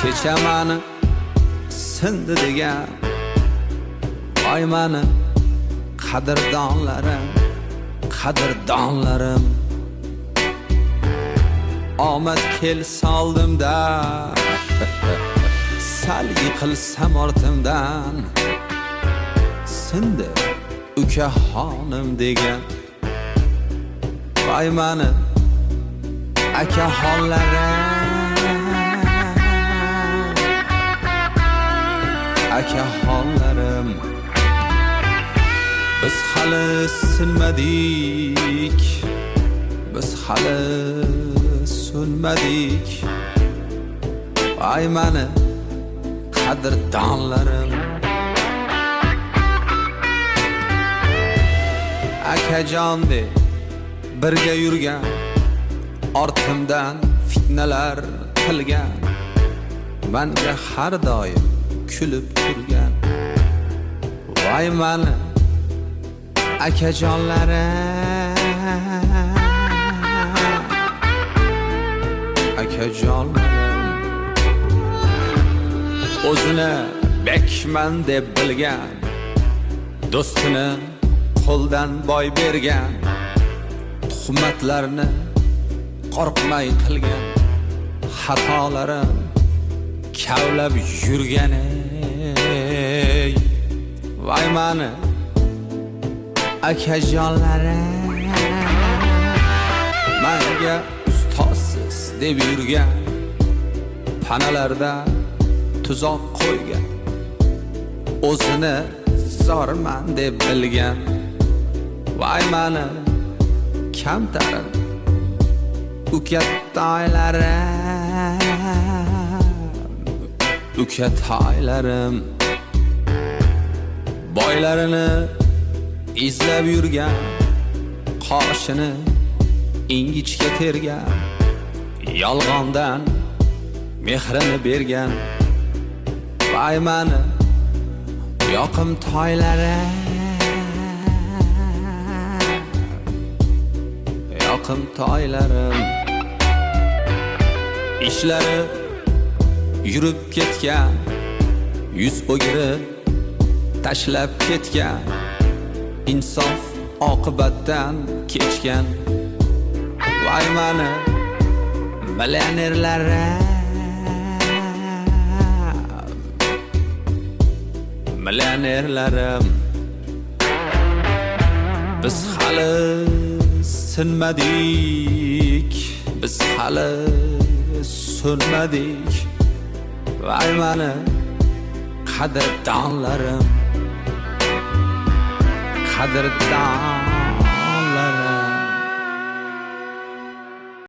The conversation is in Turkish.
kecha mani sindi degan voy mani qadrdonlarim qadrdonlarim omad kelsa oldimda sal yiqilsam ortimdan sindi uka xonim degan voy mani akaxonlarim biz hali sinmadik. Biz hali so'nmadik ay mani qadrdonlarim akajon deb birga yurgan ortimdan fitnalar qilgan. Manga har doim kulib turgan voy mani akajonlarim akajonlarim o'zini bekman deb bilgan do'stini qo'ldan boy bergan tuhmatlarni qo'rqmay qilgan xatolarim kavlab yurgan ey voy mani akajonlarim. Manga ustozsiz deb yurgan panalarda tuzoq qo'ygan o'zini zorman deb bilgan. Voy mani kamtarim ukatoylarim ukatoylarim boylarini izlab yurgan qoshini ingichka tergan yolg'ondan mehrini bergan voy mani yoqim toylarim yoqim toylarim. İshlari yurib ketgan yuz o'giri tashlab ketgan insof oqibatdan kechgan voy mani millionerlarim millionerlarim biz hali sinmadik biz hali so'nmadik voy mani qadrdonlarim qadrdon